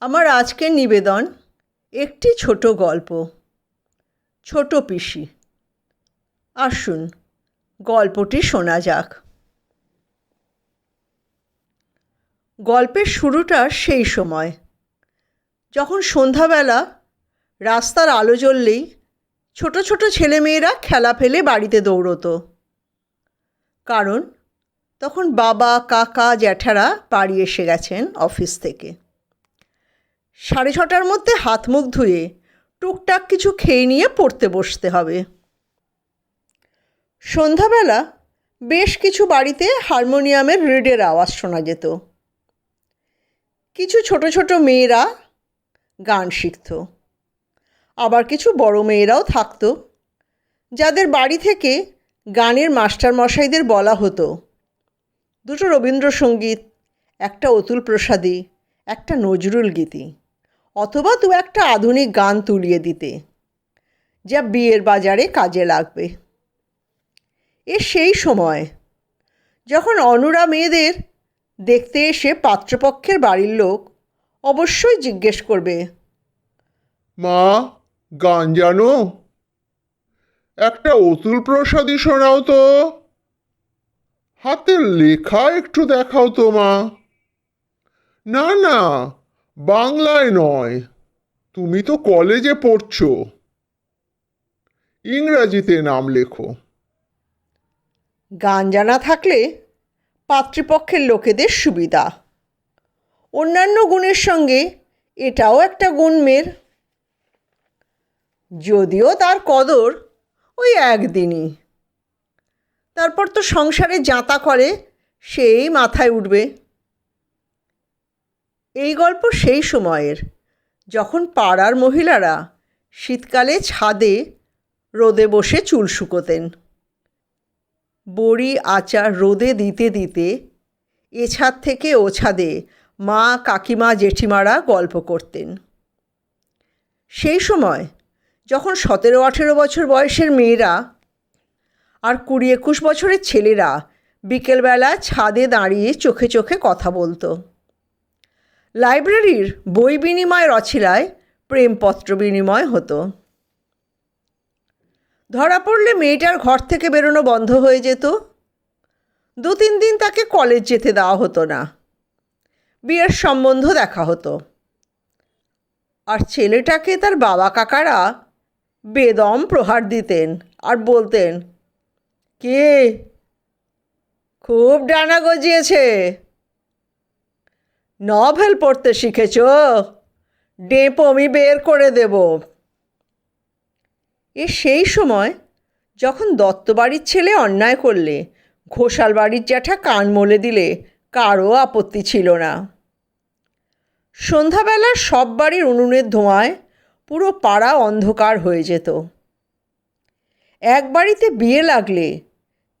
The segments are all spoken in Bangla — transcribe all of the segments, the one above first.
আমার আজকের নিবেদন, একটি ছোট গল্প। ছোট পিসি। আসুন, গল্পটি শোনা যাক। গল্পের শুরুটা সেই সময়। যখন সন্ধ্যাবেলা রাস্তার আলো জ্বললেই ছোট ছোট ছেলেমেয়েরা খেলা ফেলে বাড়িতে দৌড়তো। কারণ তখন বাবা, কাকা, জ্যাঠারা বাড়ি এসে গেছেন অফিস থেকে। সাড়ে ছটার মধ্যে হাত মুখ ধুয়ে টুকটাক কিছু খেয়ে নিয়ে পড়তে বসতে হবে। সন্ধ্যাবেলা বেশ কিছু বাড়িতে হারমোনিয়ামের রিডের আওয়াজ শোনা যেত। কিছু ছোট ছোট মেয়েরা গান শিখত। আবার কিছু বড় মেয়েরাও থাকতো, যাদের বাড়ি থেকে গানের মাস্টার মশাইদের বলা হতো। দুটো রবীন্দ্রসঙ্গীত, একটা অতুল প্রসাদী, একটা নজরুল গীতি। অথবা দু একটা আধুনিক গান তুলিয়ে দিতে, যা বিয়ের বাজারে কাজে লাগবে। এ সেই সময়, যখন অনুরা মেয়েদের দেখতে এসে পাত্রপক্ষের বাড়ির লোক অবশ্যই জিজ্ঞেস করবে, মা, গান জানো? একটা অতুল প্রসাদী শোনাও তো। হাতের লেখা একটু দেখাও তো মা। না না বাংলায় নয়, তুমি তো কলেজে পড়ছ। ইংরাজিতে নাম লেখো। গান জানা থাকলে পাত্রপক্ষের লোকেদের সুবিধা। অন্যান্য গুণের সঙ্গে এটাও একটা গুণ মেয়ের যদিও তার কদর ওই একদিনই। তারপর তো সংসারে যাঁতা করে, সেই মাথায় উঠবে। এই গল্প সেই সময়ের। যখন পাড়ার মহিলারা শীতকালে ছাদে রোদে বসে চুল শুকোতেন। বড়ি আচার রোদে দিতে দিতে এ ছাদ থেকে ও ছাদে মা, কাকিমা, জেঠিমারা গল্প করতেন। সেই সময় যখন সতেরো, আঠেরো বছর বয়সের মেয়েরা আর কুড়ি, একুশ বছরের ছেলেরা বিকেলবেলা ছাদে দাঁড়িয়ে চোখে চোখে কথা বলতো। লাইব্রেরির বই বিনিময় রছিলায় প্রেমপত্র বিনিময় হতো। ধরা পড়লে মেয়েটার ঘর থেকে বেরোনো বন্ধ হয়ে যেত। দু তিন দিন তাকে কলেজ যেতে দেওয়া হতো না। বিয়ের সম্বন্ধ দেখা হতো। আর ছেলেটাকে তার বাবা কাকারা বেদম প্রহার দিতেন আর বলতেন, কে? খুব ডানা গজিয়েছে। নভেল পড়তে শিখেছ? ডেপো আমি বের করে দেব। এ সেই সময় যখন দত্তবাড়ির ছেলে অন্যায় করলে ঘোষাল বাড়ির জ্যাঠা কান মলে দিলে কারও আপত্তি ছিল না। সন্ধ্যাবেলা সব বাড়ির উনুনের ধোঁয়ায় পুরো পাড়া অন্ধকার হয়ে যেত। এক বাড়িতে বিয়ে লাগলে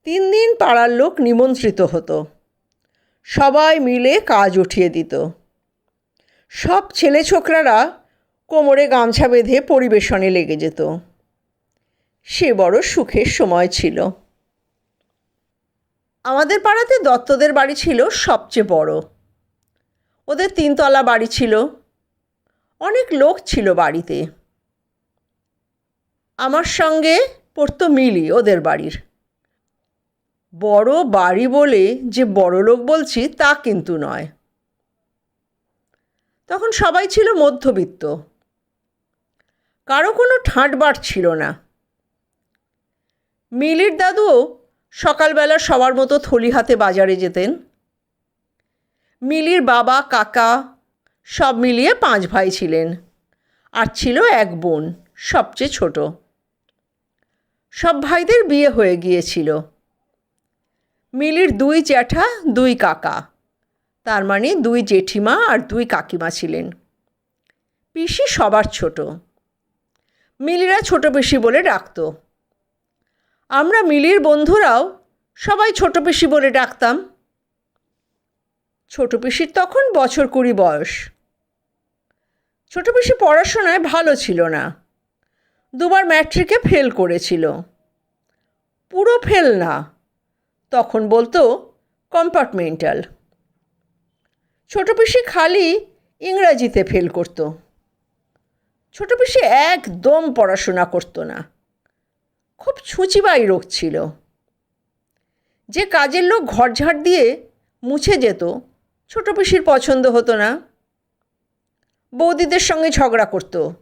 তিন দিন পাড়ার লোক নিমন্ত্রিত হতো। সবাই মিলে কাজ উঠিয়ে দিত। সব ছেলে ছোকরারা কোমরে গামছা বেঁধে পরিবেশনে লেগে যেত। সে বড় সুখের সময় ছিল। আমাদের পাড়াতে দত্তদের বাড়ি ছিল সবচেয়ে বড়। ওদের তিনতলা বাড়ি ছিল। অনেক লোক ছিল বাড়িতে। আমার সঙ্গে পড়তো মিলি ওদের বাড়ির। বড় বাড়ি বলে যে বড় লোক বলছি তা কিন্তু নয়। তখন সবাই ছিল মধ্যবিত্ত। কারও কোনো ঠাঁটবার ছিল না। মিলির দাদুও সকালবেলা সবার মতো থলি হাতে বাজারে যেতেন। মিলির বাবা, কাকা সব মিলিয়ে পাঁচ ভাই ছিলেন আর ছিল এক বোন, সবচেয়ে ছোট। সব ভাইদের বিয়ে হয়ে গিয়েছিল। মিলির দুই জ্যাঠা, দুই কাকা। তার মানে দুই জেঠিমা আর দুই কাকিমা ছিলেন। পিসি সবার ছোট। মিলিরা ছোট পিসি বলে ডাকতো। আমরা মিলির বন্ধুরাও সবাই ছোট পিসি বলে ডাকতাম। ছোট পিসির তখন বছর কুড়ি বয়স। ছোট পিসি পড়াশোনায় ভালো ছিল না। দুবার ম্যাট্রিকে ফেল করেছিল। পুরো ফেল না। তখন বলতো, কম্পার্টমেন্টাল। ছোট পিসি খালি ইংরাজিতে ফেল করতো। ছোট পিসি একদম পড়াশোনা করতো না। খুব ছুঁচিবাই রোগ ছিল। যে কাজের লোক ঘরঝাড় দিয়ে মুছে যেত, ছোট পিসির পছন্দ হতো না। বৌদিদের সঙ্গে ঝগড়া করতো।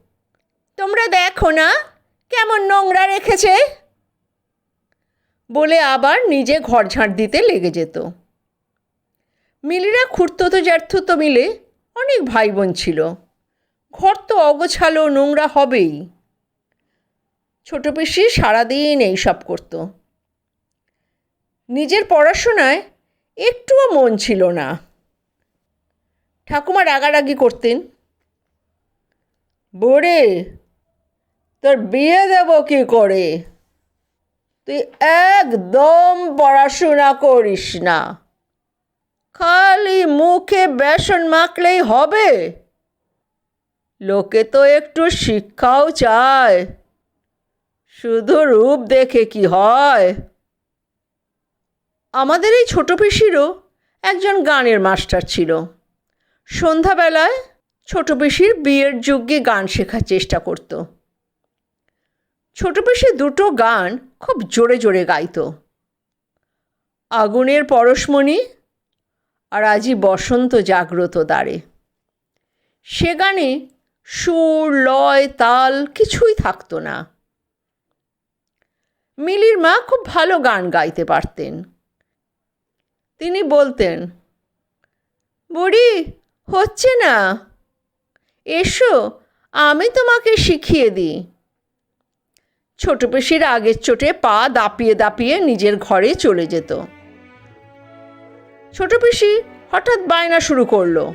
তোমরা দেখো না, কেমন নোংরা রেখেছে। বলে আবার নিজে ঘর ঝাঁট দিতে লেগে যেত। মিলিরা খুঁড়তো জ্যাঠতো মিলে অনেক ভাই বোন ছিল। ঘর তো অগোছালো নোংরা হবেই। ছোট পিসি সারাদিন এইসব করতো। নিজের পড়াশোনায় একটুও মন ছিল না। ঠাকুমা রাগারাগি করতেন। বোরে, তোর বিয়ে দেব কি করে? তুই একদম পড়াশোনা করিস না। খালি মুখে বেসন মাখলেই হবে। লোকে তো একটু শিক্ষাও চায়। শুধু রূপ দেখে কি হয়? আমাদের এই ছোট পিসিরও একজন গানের মাস্টার ছিল। সন্ধ্যাবেলায় ছোট পিসির বিয়ের যুগে গান শেখার চেষ্টা করত। ছোট পিসি দুটো গান খুব জোরে জোরে গাইতো। আগুনের পরশমণি আর আজি বসন্ত জাগ্রত দ্বারে। সে গানে সুর, লয়, তাল কিছুই থাকতো না। মিলির মা খুব ভালো গান গাইতে পারতেন। তিনি বলতেন, বুড়ি, হচ্ছে না। এসো, আমি তোমাকে শিখিয়ে দিই। ছোট পেশির আগের চোটে পা দাপিয়ে দাপিয়ে নিজের ঘরে চলে যেত। ছোট পিসি হঠাৎ বায়না শুরু করল।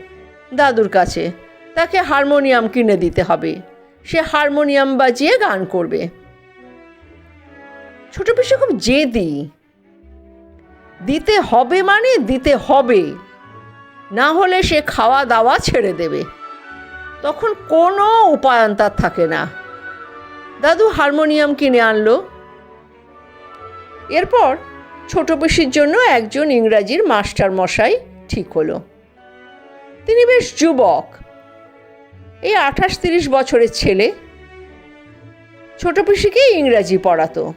দাদুর কাছে, তাকে হারমোনিয়াম কিনে দিতে হবে। সে হারমোনিয়াম বাজিয়ে গান করবে। ছোট পিসি খুব জেদি। দিতে হবে মানে দিতে হবে। না হলে সে খাওয়া দাওয়া ছেড়ে দেবে। তখন কোনো উপায়ন তার থাকে না। দাদু হারমোনিয়াম কিনে আনলো। এরপর ছোট পিসির জন্য একজন ইংরাজির মাস্টার মশাই ঠিক হলো। তিনি বেশ যুবক। এই আঠাশ তিরিশ বছরের ছেলে ছোট পিসিকে ইংরাজি পড়াতো।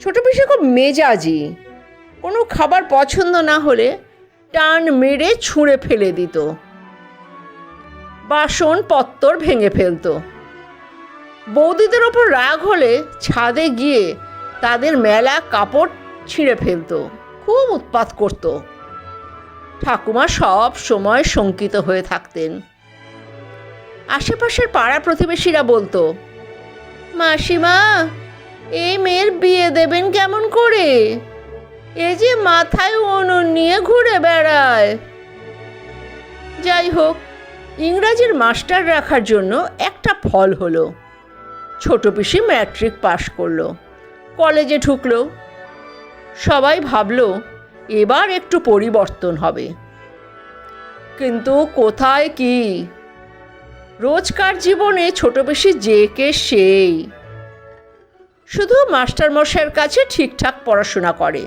ছোট পিসি খুব মেজাজি, কোনো খাবার পছন্দ না হলে টান মেরে ছুঁড়ে ফেলে দিত। বাসন পত্তর ভেঙে ফেলতো। বৌদিদের ওপর রাগ হলে ছাদে গিয়ে তাদের মেলা কাপড় ছিঁড়ে ফেলতো, খুব উৎপাত করত। ঠাকুমা সব সময় শঙ্কিত হয়ে থাকতেন। আশেপাশের পাড়া প্রতিবেশীরা বলতো, মাসিমা এই মেয়ের বিয়ে দেবেন কেমন করে? এ যে মাথায় উনুন নিয়ে ঘুরে বেড়ায়। যাই হোক, ইংরাজির মাস্টার রাখার জন্য একটা ফল হলো। ছোট পিসি ম্যাট্রিক পাশ করল। কলেজে ঢুকলো। সবাই ভাবলো, এবার একটু পরিবর্তন হবে। কিন্তু কোথায় কি? রোজকার জীবনে ছোট বেশি যে কে সেই। শুধু মাস্টারমশাইয়ের কাছে ঠিকঠাক পড়াশোনা করে।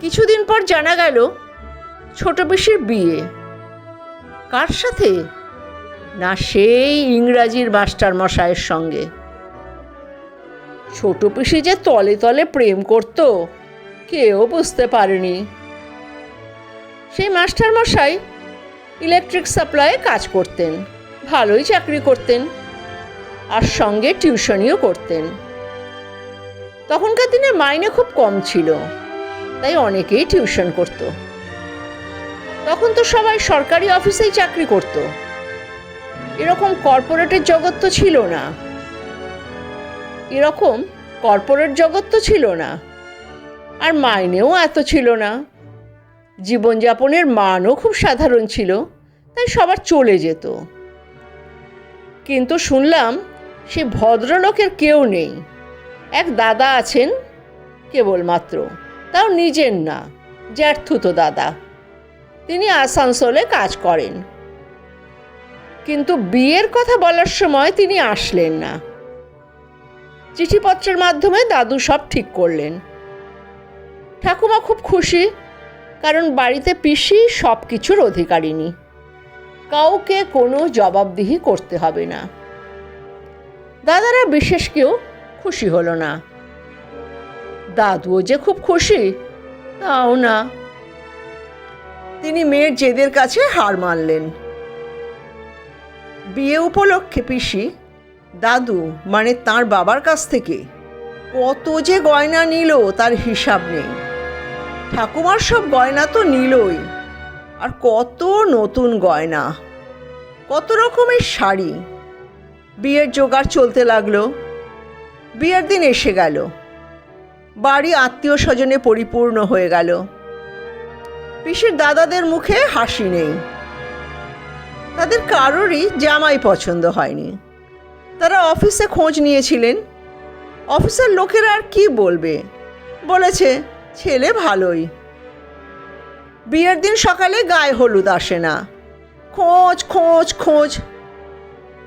কিছুদিন পর জানা গেল, ছোট বেশির বিয়ে। কার সাথে? না সেই ইংরাজির মাস্টার মশাইয়ের সঙ্গে। ছোট পিসি যে তলে তলে প্রেম করত, কেউ বুঝতে পারেনি। সেই মাস্টার মশাই ইলেকট্রিক সাপ্লাইয়ে কাজ করতেন, ভালোই চাকরি করতেন, আর সঙ্গে টিউশনিও করতেন। তখনকার দিনে মাইনে খুব কম ছিল, তাই অনেকেই টিউশন করত। তখন তো সবাই সরকারি অফিসেই চাকরি করত। এরকম কর্পোরেটের জগৎ তো ছিল না। এরকম কর্পোরেট জগৎ তো ছিল না। আর মাইনেও এত ছিল না। জীবনযাপনের মানও খুব সাধারণ ছিল, তাই সবার চলে যেত। কিন্তু শুনলাম সে ভদ্রলোকের কেউ নেই। এক দাদা আছেন, কেবলমাত্র, তাও নিজের না, জ্যাঠুতো দাদা। তিনি আসানসোলে কাজ করেন। কিন্তু বিয়ের কথা বলার সময় তিনি আসলেন না। চিঠিপত্রের মাধ্যমে দাদু সব ঠিক করলেন। ঠাকুমা খুব খুশি, কারণ বাড়িতে পিসি সব কিছুর অধিকারিণী। কাউকে কোনো জবাবদিহি করতে হবে না। দাদারা বিশেষ কেউ খুশি হলো না। দাদুও যে খুব খুশি, তাও না। তিনি মেয়ের জেদের কাছে হার মানলেন। বিয়ে উপলক্ষে পিসি, দাদু মানে তার বাবার কাছ থেকে কত যে গয়না নিল তার হিসাব নেই। ঠাকুমার সব গয়না তো নিলই, আর কত নতুন গয়না, কত রকমের শাড়ি। বিয়ের জোগাড় চলতে লাগল, বিয়ের দিন এসে গেল, বাড়ি আত্মীয় স্বজনে পরিপূর্ণ হয়ে গেল। পিসির দাদাদের মুখে হাসি নেই। তাদের কারোরই জামাই পছন্দ হয়নি। তারা অফিসে খোঁজ নিয়েছিলেন। অফিসের লোকেরা আর কি বলবে? বলেছে, ছেলে ভালোই। বিয়ের দিন সকালে গায়ে হলুদ আসে না। খোঁজ খোঁজ খোঁজ।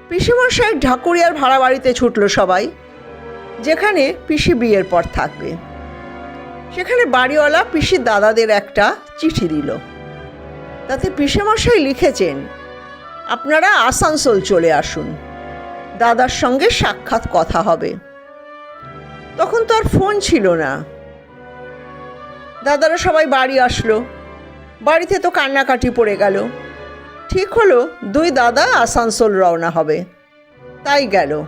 পিসিমশাই ঢাকুরিয়ার ভাড়া বাড়িতে ছুটল সবাই, যেখানে পিসি বিয়ের পর থাকবে। সেখানে বাড়িওয়ালা পিসির দাদাদের একটা চিঠি দিল। তাতে পিসেমশাই লিখেছেন আপনারা আসানসোল চলে আসুন। দাদার সঙ্গে সাক্ষাৎ কথা হবে। তখন তো আর ফোন ছিল না। দাদারা সবাই বাড়ি আসলো। বাড়িতে তো কান্নাকাটি পড়ে গেল। ঠিক হলো, দুই দাদা আসানসোল রওনা হবে। তাই গেল।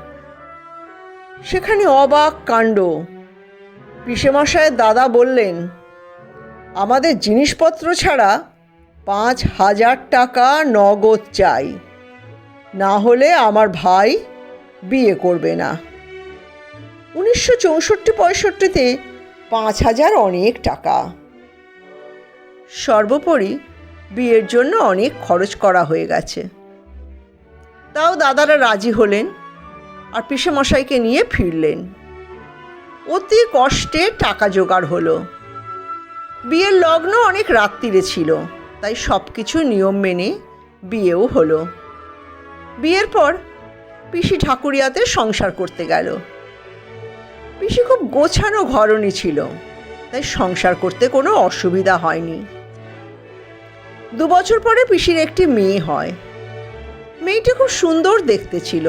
সেখানে অবাক কাণ্ড। পিসেমশায়ের দাদা বললেন, আমাদের জিনিসপত্র ছাড়া পাঁচ হাজার টাকা নগদ চাই। না হলে আমার ভাই বিয়ে করবে না। উনিশশো চৌষট্টি পঁয়ষট্টিতে পাঁচ হাজার অনেক টাকা। সর্বোপরি বিয়ের জন্য অনেক খরচ করা হয়ে গেছে। তাও দাদারা রাজি হলেন আর পিসেমশাইকে নিয়ে ফিরলেন। অতি কষ্টে টাকা জোগাড় হলো। বিয়ের লগ্ন অনেক রাত্রিরে ছিল। তাই সব কিছু নিয়ম মেনে বিয়েও হলো। বিয়ের পর পিসি ঠাকুরিয়াতে সংসার করতে গেল। পিসি খুব গোছানো ঘরণী ছিল, তাই সংসার করতে কোনো অসুবিধা হয়নি। দু বছর পরে পিসির একটি মেয়ে হয়। মেয়েটি খুব সুন্দর দেখতে ছিল,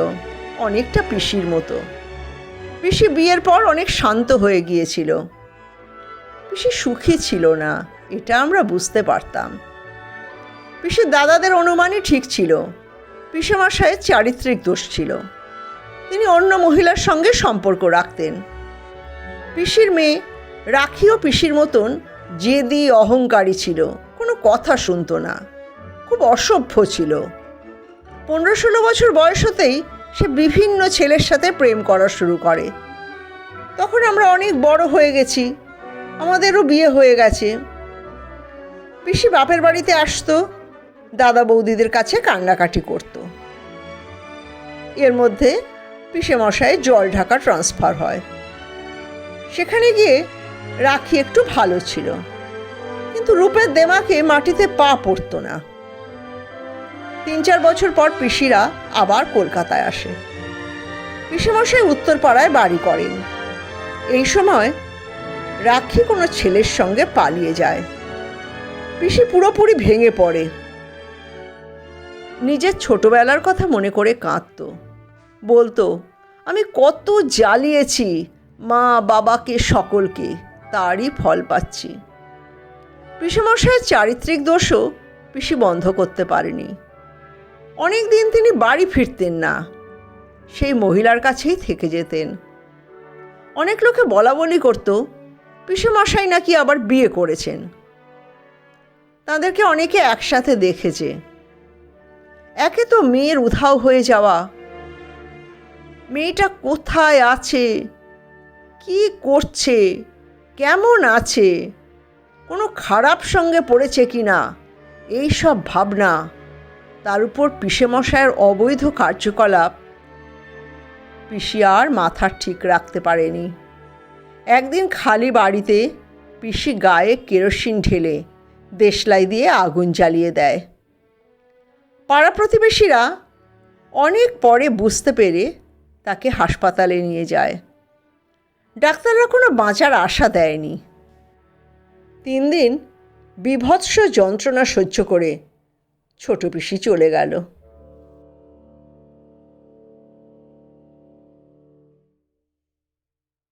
অনেকটা পিসির মতো। পিসি বিয়ের পর অনেক শান্ত হয়ে গিয়েছিল। পিসি সুখী ছিল না, এটা আমরা বুঝতে পারতাম। পিসির দাদাদের অনুমানই ঠিক ছিল। পিসেমশায়ের চারিত্রিক দোষ ছিল। তিনি অন্য মহিলার সঙ্গে সম্পর্ক রাখতেন। পিসির মেয়ে রাখিও পিসির মতন জেদি, অহংকারী ছিল, কোনো কথা শুনতো না, খুব অসভ্য ছিল। পনেরো ষোলো বছর বয়স হতেই সে বিভিন্ন ছেলের সাথে প্রেম করা শুরু করে। তখন আমরা অনেক বড় হয়ে গেছি, আমাদেরও বিয়ে হয়ে গেছে। পিসি বাপের বাড়িতে আসতো দাদা বৌদিদের কাছে কান্নাকাটি করত। এর মধ্যে পিসে মশায় জল ঢাকা ট্রান্সফার হয়। সেখানে গিয়ে রাখি একটু ভালো ছিল। কিন্তু রূপের দেমাকে মাটিতে পা পড়তো না। তিন চার বছর পর পিসিরা আবার কলকাতায় আসে। পিসেমশাই উত্তরপাড়ায় বাড়ি করেন। এই সময় রাখি কোনো ছেলের সঙ্গে পালিয়ে যায়। পিসি পুরোপুরি ভেঙে পড়ে। নিজের ছোটবেলার কথা মনে করে কাঁদতো। বলতো, আমি কত জ্বালিয়েছি মা বাবাকে সকলকে, তারই ফল পাচ্ছি। পিসেমশাইয়ের চারিত্রিক দোষও পিসি বন্ধ করতে পারেনি। অনেক দিন তিনি বাড়ি ফিরতেন না, সেই মহিলার কাছেই থেকে যেতেন। অনেক লোকে বলা বলি করতো, পিসেমশাই নাকি আবার বিয়ে করেছেন? তাদেরকে অনেকে একসাথে দেখেছে। একে তো মেয়ের উধাও হয়ে যাওয়া। মেয়েটা কোথায় আছে? কি করছে? কেমন আছে? কোনো খারাপ সঙ্গে পড়েছে কি না? এই সব ভাবনা। তার উপর পিসেমশায়ের অবৈধ কার্যকলাপ। পিসি আর মাথা ঠিক রাখতে পারেনি। একদিন খালি বাড়িতে পিসি গায়ে কেরোসিন ঢেলে দেশলাই দিয়ে আগুন জ্বালিয়ে দেয়। পাড়া প্রতিবেশীরা অনেক পরে বুঝতে পেরে তাকে হাসপাতালে নিয়ে যায়। ডাক্তাররা কোনো বাঁচার আশা দেয়নি। তিন দিন বিভৎস যন্ত্রণা সহ্য করে ছোট পিসি চলে গেল।